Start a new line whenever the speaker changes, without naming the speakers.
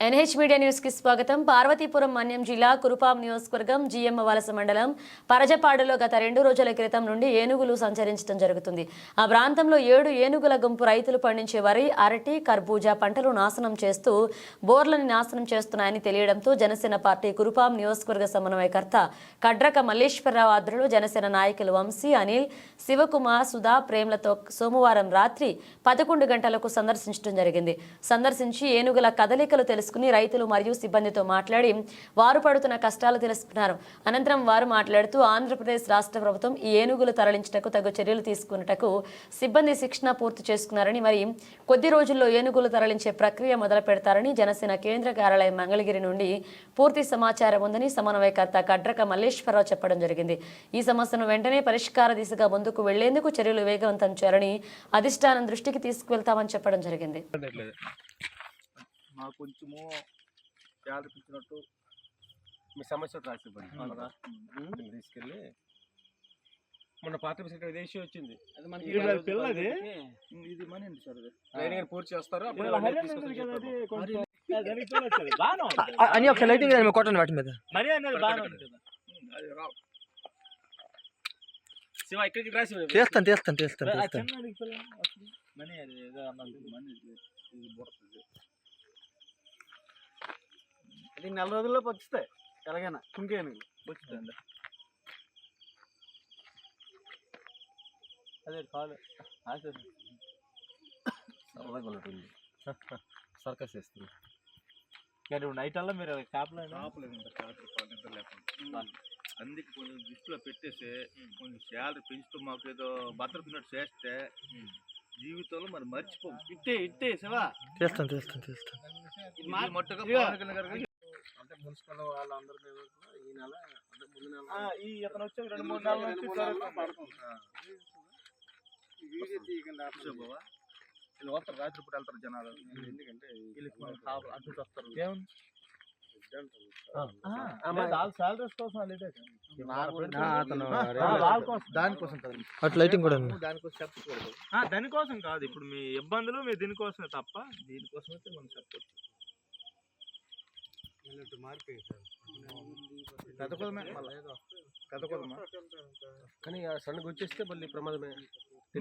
NH media న్యూస్కి స్వాగతం. పార్వతీపురం మన్యం జిల్లా కురుపాం నియోజకవర్గం జిఎం వలస మండలం పరజపాడులో గత రెండు రోజుల క్రితం నుండి ఏనుగులు సంచరించడం జరుగుతుంది. ఆ ప్రాంతంలో ఏడు ఏనుగుల గుంపు రైతులు పండించే వరి అరటి కర్బూజా పంటలు నాశనం చేస్తూ బోర్లను నాశనం చేస్తున్నాయని తెలియడంతో జనసేన పార్టీ కురుపాం నియోజకవర్గ సమన్వయకర్త కడ్రక మల్లేశ్వరరావు ఆధ్వర్యంలో జనసేన నాయకులు వంశీ అనిల్ శివకుమార్ సుధా ప్రేమ్లతో సోమవారం రాత్రి పదకొండు గంటలకు సందర్శించడం జరిగింది. సందర్శించి ఏనుగుల కదలికలు తెలుసు తెలుసుకుని రైతులు మరియు సిబ్బందితో మాట్లాడి వారు పడుతున్న కష్టాలు తెలుసుకున్నారు. అనంతరం వారు మాట్లాడుతూ ఆంధ్రప్రదేశ్ రాష్ట్ర ప్రభుత్వం ఈ ఏనుగులు తరలించటకు తగు చర్యలు తీసుకున్నటకు సిబ్బంది శిక్షణ పూర్తి చేసుకున్నారని మరి కొద్ది రోజుల్లో ఏనుగులు తరలించే ప్రక్రియ మొదలు పెడతారని జనసేన కేంద్ర కార్యాలయం మంగళగిరి నుండి పూర్తి సమాచారం ఉందని సమన్వయకర్త కడ్రక మల్లేశ్వరరావు చెప్పడం జరిగింది. ఈ సమస్యను వెంటనే పరిష్కార దిశగా ముందుకు వెళ్ళేందుకు చర్యలు వేగవంతం చేయాలని అధిష్టానం దృష్టికి తీసుకువెళ్తామని చెప్పడం జరిగింది.
మాకు కొంచెము ఆలోచించినట్టు మీ సమస్య రాసి ఇవ్వండి తీసుకెళ్ళి మొన్న పాత విషయం దేశీ వచ్చింది.
అది మనకి
ఇది మరి పిల్లది?
ఇది మనీ అండి సార్ అది.
ట్రైనింగ్ అని పూర్తి చేస్తారు.
అని ఒకసారి లైటింగ్ కొట్టండి వాటి మీద.
మరీ అనేది బాగానే ఉంది.
అది రావు.
శివ ఇక్కడికి రాసి ఇవ్వండి.
తీస్తాను తీస్తాను తీస్తాను తీస్తాను.
మనీ అది.
మనీ ఇది అది నెల రోజుల్లో పచ్చిస్తాయి ఎలాగైనా కుంకేను పచ్చిస్తాయండి
అదే కాదు
ఉన్నట్టుంది సర్కస్ చేస్తుంది
కానీ నైట్ అల్లా మీరు కాపలా
కాపలేదు లేకుండా అందుకే కొంచెం దృష్టిలో పెట్టేసి కొంచెం శాలరీ పెంచుతూ మాకు ఏదో భద్రతున్నట్టు చేస్తే జీవితంలో మరి మర్చిపో ఇట్టే ఇట్టే శివా.
తీస్తాను తీస్తాను
అంటే మున్సిపల్ వాళ్ళందరూ ఈ నెల అంటే ముందు నెల
ఈ ఇతను వచ్చి రెండు మూడు నెలల నుంచి?
వీళ్ళు వస్తారు రాత్రి పూట వెళ్తారు జనాలు ఎందుకంటే వీళ్ళకి అడ్డు వస్తారు
ఏముంది వాళ్ళ సాలరీస్ కోసం వాళ్ళు ఇదే కదా. ఆ, వాళ్ళ కోసం.
దానికోసం కదా.
లైటింగ్ కూడా
దానికోసం
ఇప్పుడు మీ ఇబ్బందులు మీ దీనికోసమే తప్ప దీనికోసం అయితే మనం చెప్పొచ్చు
పెద్ద కొదమే మళ్ళీ పెద్ద కొదమా
కానీ ఆ సన్నగా వచ్చేస్తే మళ్ళీ ప్రమాదమే.